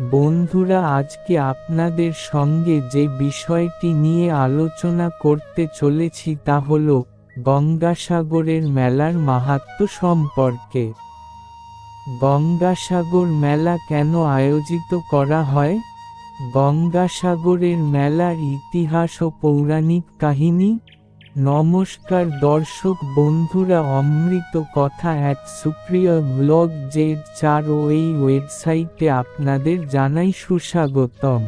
বন্ধুরা, আজকে আপনাদের সঙ্গে যে বিষয়টি নিয়ে আলোচনা করতে চলেছি তা হল গঙ্গাসাগরের মেলার মাহাত্ম সম্পর্কে। গঙ্গাসাগর মেলা কেন আয়োজিত করা হয়? গঙ্গাসাগরের মেলার ইতিহাস ও পৌরাণিক কাহিনী নমস্কার দর্শক বন্ধুরা, অমৃত কথা এক সুপ্রিয় ব্লগ যে চার ও এই ওয়েবসাইটে আপনাদের জানাই সুস্বাগতম।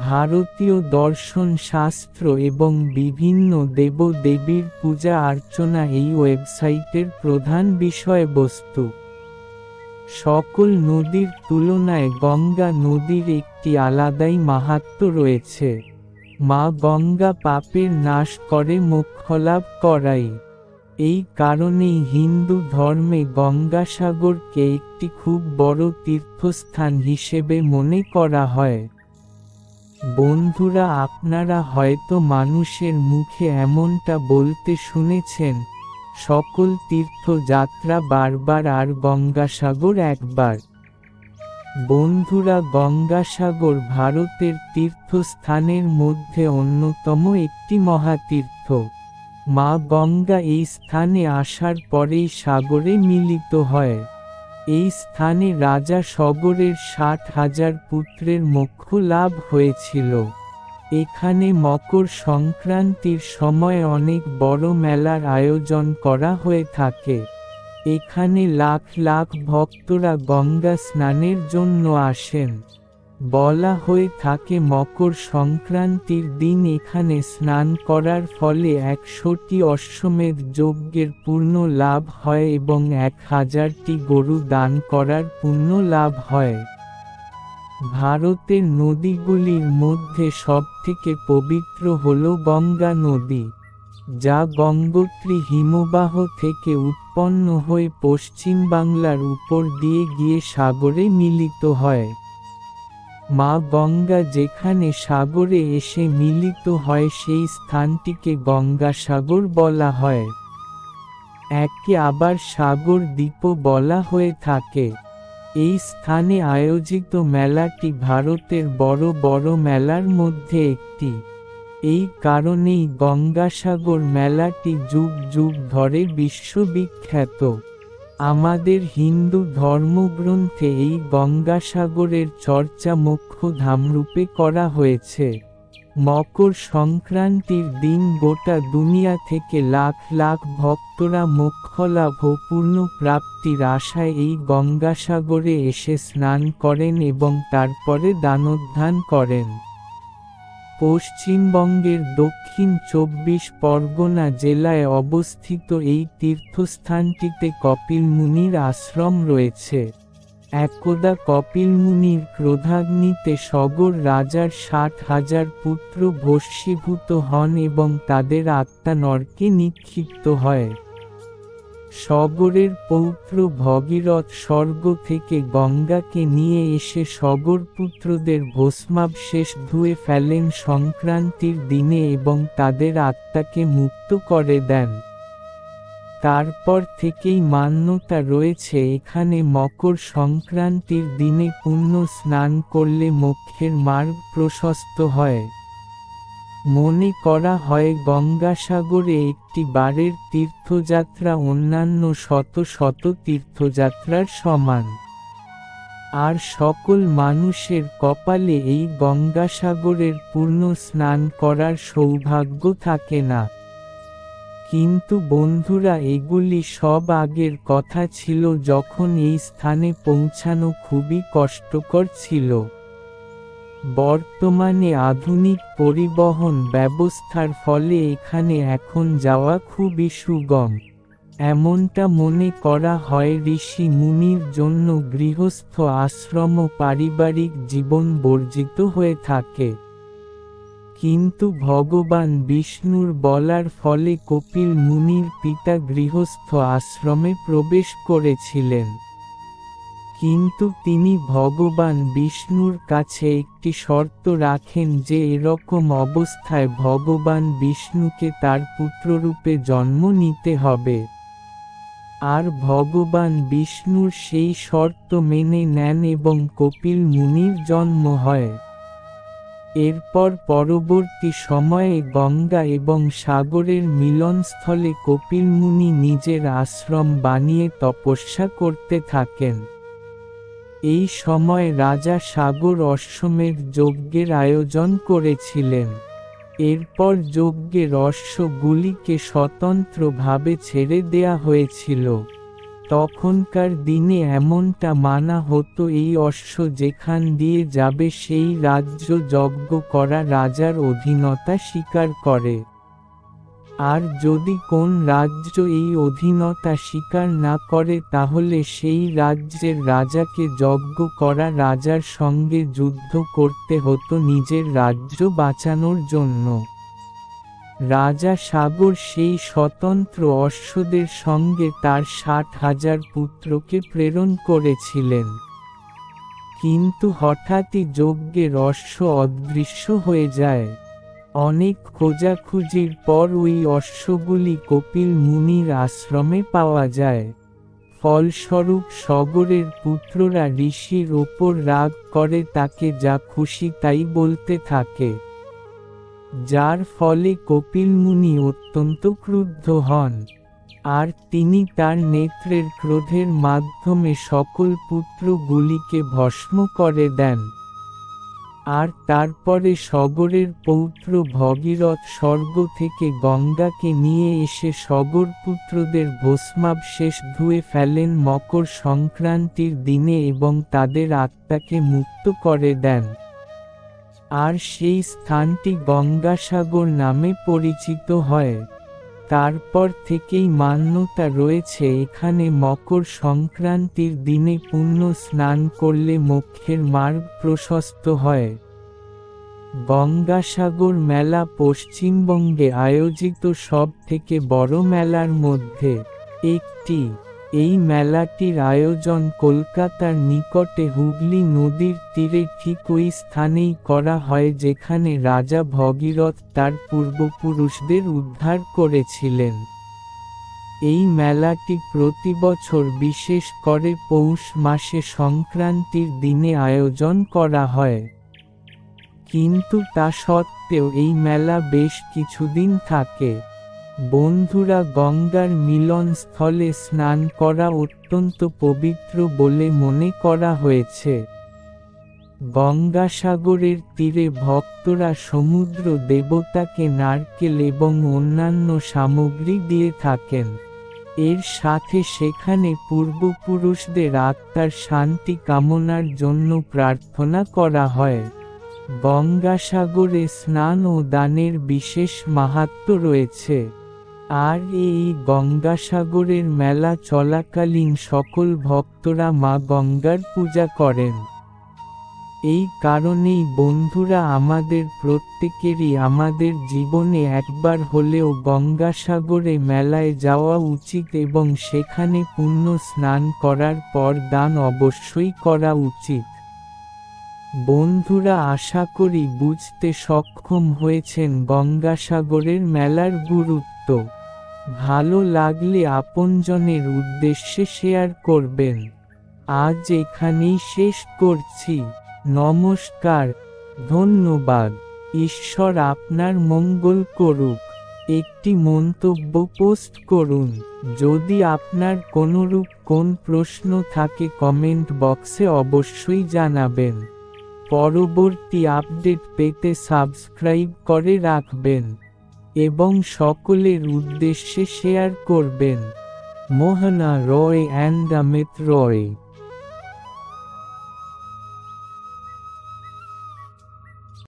ভারতীয় দর্শন শাস্ত্র এবং বিভিন্ন দেবদেবীর পূজা অর্চনা এই ওয়েবসাইটের প্রধান বিষয়বস্তু। সকল নদীর তুলনায় গঙ্গা নদীর একটি আলাদাই মাহাত্ম রয়েছে। মা গঙ্গা পাপের নাশ করে মোক্ষলাভ করাই এই কারণেই হিন্দু ধর্মে গঙ্গাসাগরকে একটি খুব বড় তীর্থস্থান হিসেবে মনে করা হয়। বন্ধুরা, আপনারা হয়তো মানুষের মুখে এমনটা বলতে শুনেছেন, সকল তীর্থযাত্রা বারবার আর গঙ্গাসাগর একবার। বন্ধুরা গঙ্গাসাগর ভারতের তীর্থস্থানের মধ্যে অন্যতম একটি মহাতীর্থ। মা গঙ্গা এই স্থানে আসার পরেই সাগরে মিলিত হয়। এই স্থানে রাজা সগরের ষাট হাজার পুত্রের মোক্ষ লাভ হয়েছিল। এখানে মকর সংক্রান্তির সময় অনেক বড় মেলার আয়োজন করা হয়ে থাকে। এখানে লাখ লাখ ভক্তরা গঙ্গা স্নানের জন্য আসেন। বলা হয়ে থাকে মকর সংক্রান্তির দিন এখানে স্নান করার ফলে একশোটি অশ্বমেধ যজ্ঞের পূর্ণ লাভ হয় এবং এক হাজারটি গরু দান করার পূর্ণ লাভ হয়। ভারতের নদীগুলির মধ্যে সবথেকে পবিত্র হল গঙ্গা নদী, যা গঙ্গোত্রী হিমবাহ থেকে উৎপন্ন হয়ে পশ্চিম বাংলার উপর দিয়ে গিয়ে সাগরে মিলিত হয়। মা গঙ্গা যেখানে সাগরে এসে মিলিত হয় সেই স্থানটিকে গঙ্গাসাগর বলা হয়। একে আবার সাগর দ্বীপ বলা হয়ে থাকে। এই স্থানে আয়োজিত মেলাটি ভারতের বড় বড় মেলার মধ্যে একটি। এই কারণেই গঙ্গাসাগর মেলাটি যুগ যুগ ধরে বিশ্ববিখ্যাত। আমাদের হিন্দু ধর্মগ্রন্থে এই গঙ্গাসাগরের চর্চা মুখ্য ধামরূপে করা হয়েছে। মকর সংক্রান্তির দিন গোটা দুনিয়া থেকে লাখ লাখ ভক্তরা মোক্ষলাভ পূর্ণ প্রাপ্তির আশায় এই গঙ্গাসাগরে এসে স্নান করেন এবং তারপরে দানোদ্ধান করেন। পশ্চিমবঙ্গের দক্ষিণ চব্বিশ পরগনা জেলায় অবস্থিত এই তীর্থস্থানটিতে কপিল মুনির আশ্রম রয়েছে। একদা কপিল মুনির ক্রোধাগ্নিতে সগর রাজার ষাট হাজার পুত্র ভস্মীভূত হন এবং তাদের আত্মা নরকে নিক্ষিপ্ত হয়। সগরের পৌত্র ভগীরথ স্বর্গ থেকে গঙ্গাকে নিয়ে এসে সগর পুত্রদের ভস্মাবশেষ ধুয়ে ফেলেন সংক্রান্তির দিনে এবং তাদের আত্মাকে মুক্ত করে দেন। তারপর থেকেই মান্যতা রয়েছে এখানে মকর সংক্রান্তির দিনে পুণ্য স্নান করলে মোক্ষের মার্গ প্রশস্ত হয়। মনে করা হয় গঙ্গাসাগরে একটি বারের তীর্থযাত্রা অন্যান্য শত শত তীর্থযাত্রার সমান। আর সকল মানুষের কপালে এই গঙ্গাসাগরের পূর্ণ স্নান করার সৌভাগ্য থাকে না। কিন্তু বন্ধুরা, এগুলি সব আগের কথা ছিল যখন এই স্থানে পৌঁছানো খুবই কষ্টকর ছিল। বর্তমানে আধুনিক পরিবহন ব্যবস্থার ফলে এখানে এখন যাওয়া খুবই সুগম। এমনটা মনে করা হয় ঋষি মুনির জন্য গৃহস্থ আশ্রম ও পারিবারিক জীবন বর্জিত হয়ে থাকে। কিন্তু ভগবান বিষ্ণুর বলার ফলে কপিল মুনির পিতা গৃহস্থ আশ্রমে প্রবেশ করেছিলেন। কিন্তু তিনি ভগবান বিষ্ণুর কাছে একটি শর্ত রাখেন যে এরকম অবস্থায় ভগবান বিষ্ণুকে তার পুত্ররূপে জন্ম নিতে হবে। আর ভগবান বিষ্ণুর সেই শর্ত মেনে নেন এবং কপিল মুনির জন্ম হয়। এরপর পরবর্তী সময়ে গঙ্গা এবং সাগরের মিলনস্থলে কপিল মুনি নিজের আশ্রম বানিয়ে তপস্যা করতে থাকেন। এই সময় রাজা সাগর অশ্বমের যজ্ঞের আয়োজন করেছিলেন। এরপর যজ্ঞের অশ্বগুলিকে স্বতন্ত্রভাবে ছেড়ে দেয়া হয়েছিল। তখনকার দিনে এমনটা মানা হতো, এই অশ্ব যেখান দিয়ে যাবে সেই রাজ্য যজ্ঞ করা রাজার অধীনতা স্বীকার করে। আর যদি কোন রাজ্য এই অধীনতা স্বীকার না করে, তাহলে সেই রাজ্যের রাজাকে যজ্ঞ করা রাজার সঙ্গে যুদ্ধ করতে হতো নিজের রাজ্য বাঁচানোর জন্য। রাজা সাগর সেই স্বতন্ত্র অশ্বদের সঙ্গে তার ষাট হাজার পুত্রকে প্রেরণ করেছিলেন। কিন্তু হঠাৎই যজ্ঞের অশ্ব অদৃশ্য হয়ে যায়। অনেক খোঁজাখুঁজির পর ওই অশ্বগুলি কপিল মুনির আশ্রমে পাওয়া যায়। ফলস্বরূপ সগরের পুত্ররা ঋষির ওপর রাগ করে তাকে যা খুশি তাই বলতে থাকে। যার ফলে কপিল মুনি অত্যন্ত ক্রুদ্ধ হন। আর তিনি তার নেত্রের ক্রোধের মাধ্যমে সকল পুত্রগুলিকে ভস্ম করে দেন। আর তারপরে সগরের পৌত্র ভগীরথ স্বর্গ থেকে গঙ্গাকে নিয়ে এসে সগর পুত্রদের ভস্মাবশেষ ধুয়ে ফেলেন মকর সংক্রান্তির দিনে এবং তাদের আত্মাকে মুক্ত করে দেন। আর সেই স্থানটি গঙ্গাসাগর নামে পরিচিত হয়। তারপর থেকেই মান্যতা রয়েছে এখানে মকর সংক্রান্তির দিনে পুণ্য স্নান করলে মোক্ষের মার্গ প্রশস্ত হয়। গঙ্গাসাগর মেলা পশ্চিমবঙ্গে আয়োজিত সব থেকে বড় মেলার মধ্যে একটি। এই মেলাটির আয়োজন কলকাতার নিকটে হুগলি নদীর তীরে ঠিক ওই স্থানেই করা হয় যেখানে রাজা ভগীরথ তার পূর্বপুরুষদের উদ্ধার করেছিলেন। এই মেলাটি প্রতি বছর বিশেষ করে পৌষ মাসে সংক্রান্তির দিনে আয়োজন করা হয়। কিন্তু তা সত্ত্বেও এই মেলা বেশ কিছুদিন থাকে। বন্ধুরা গঙ্গার মিলন স্থলে স্নান করা অত্যন্ত পবিত্র বলে মনে করা হয়েছে। গঙ্গাসাগরের তীরে ভক্তরা সমুদ্র দেবতাকে নারকেল এবং অন্যান্য সামগ্রী দিয়ে থাকেন। এর সাথে সেখানে পূর্বপুরুষদের আত্মার শান্তি কামনার জন্য প্রার্থনা করা হয়। গঙ্গাসাগরে স্নান ও দানের বিশেষ মাহাত্ম রয়েছে। আর এই গঙ্গাসাগরের মেলা চলাকালীন সকল ভক্তরা মা গঙ্গার পূজা করেন। এই কারণেই বন্ধুরা আমাদের প্রত্যেকেরই আমাদের জীবনে একবার হলেও গঙ্গাসাগরে মেলায় যাওয়া উচিত এবং সেখানে পুণ্য স্নান করার পর দান অবশ্যই করা উচিত। বন্ধুরা আশা করি বুঝতে সক্ষম হয়েছেন গঙ্গাসাগরের মেলার গুরুত্ব। ভালো লাগলে আপনজনের উদ্দেশ্যে শেয়ার করবেন। আজ এখানেই শেষ করছি। নমস্কার, ধন্যবাদ। ঈশ্বর আপনার মঙ্গল করুক। একটি মন্তব্য পোস্ট করুন। যদি আপনার কোনরূপ কোন প্রশ্ন থাকে কমেন্ট বক্সে অবশ্যই জানাবেন। পরবর্তী আপডেট পেতে সাবস্ক্রাইব করে রাখবেন। এবং সকলের উদ্দেশ্যে শেয়ার করবেন। মোহনা রয় অ্যান্ড অমিত রয়।